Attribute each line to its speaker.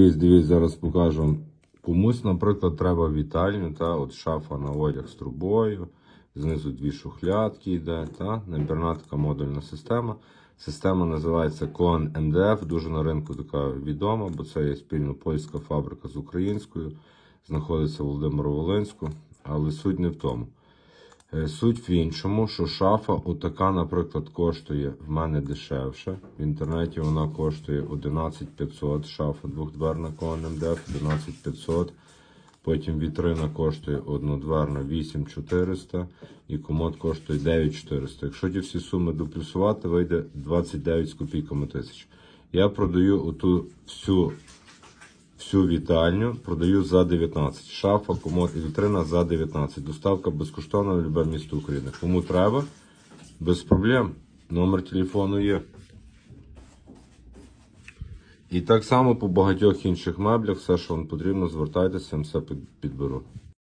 Speaker 1: Дивіться, дивіться, зараз покажу. Комусь, наприклад, треба вітальню, та, от шафа на одяг з трубою, знизу дві шухлядки йде, та, набірна така модульна система. Система називається Кон МДФ, дуже на ринку така відома, бо це є спільно польська фабрика з українською, знаходиться в Володимиро-Волинську, але суть не в тому. Е, Суть в іншому, що шафа, отака, наприклад, коштує в мене дешевше. В інтернеті вона коштує 11500, шафа двохдверна Кон МДФ 11500. Потім вітрина коштує однодверна 8400 і комод коштує 9400. Якщо ті всі суми доплюсувати, вийде 29 з копійками тисяч. Я продаю оту всю, всю вітальню, продаю за 19. Шафа, комод і вітрина за 19. Доставка безкоштовна в любе місто України. Кому треба, без проблем. Номер телефону є. І так само по багатьох інших меблях, все, що вам потрібно, звертайтеся, я вам все підберу.